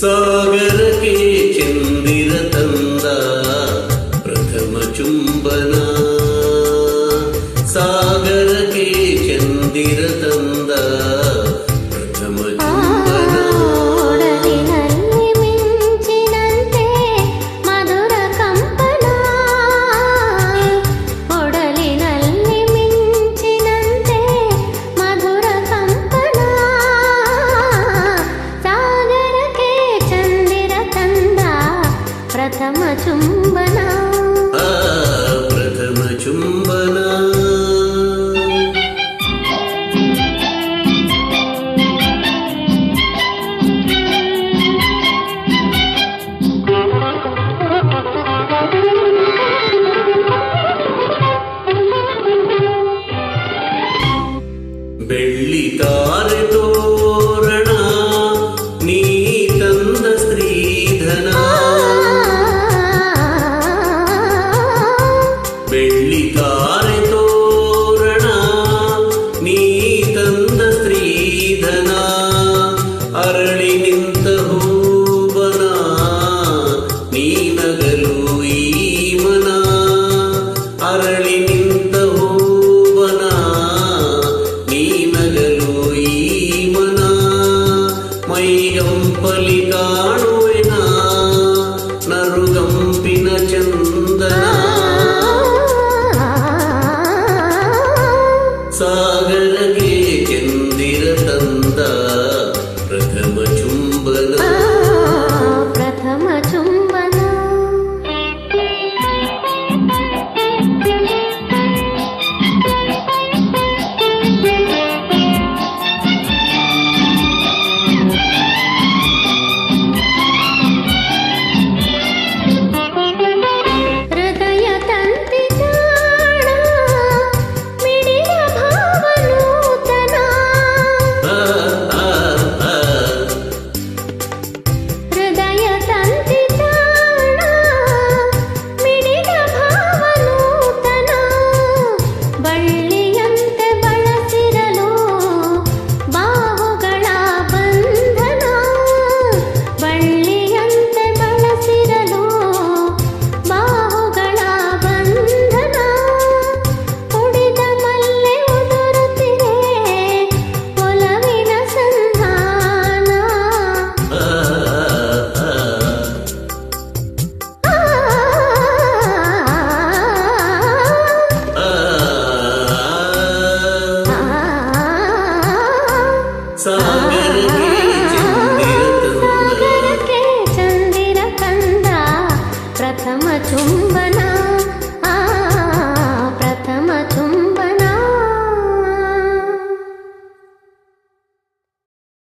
ಸಾಗರಕ್ಕೆ ಚಂದಿರ ತಂದ ಪ್ರಥಮ ಚುಂಬನ ಸಾಗರಕ್ಕೆ ಚಂದಿರ సమచుంబనా ತಂದ ಸ್ತ್ರೀಧನ ಅರಳಿ ನಿಂತ ಹೂವನ ನೀನಗಲು ಈ ಮನ ಅರಳಿ ನಿಂತ ಮೈಗಂಪಲಿ ಕಾಣ time.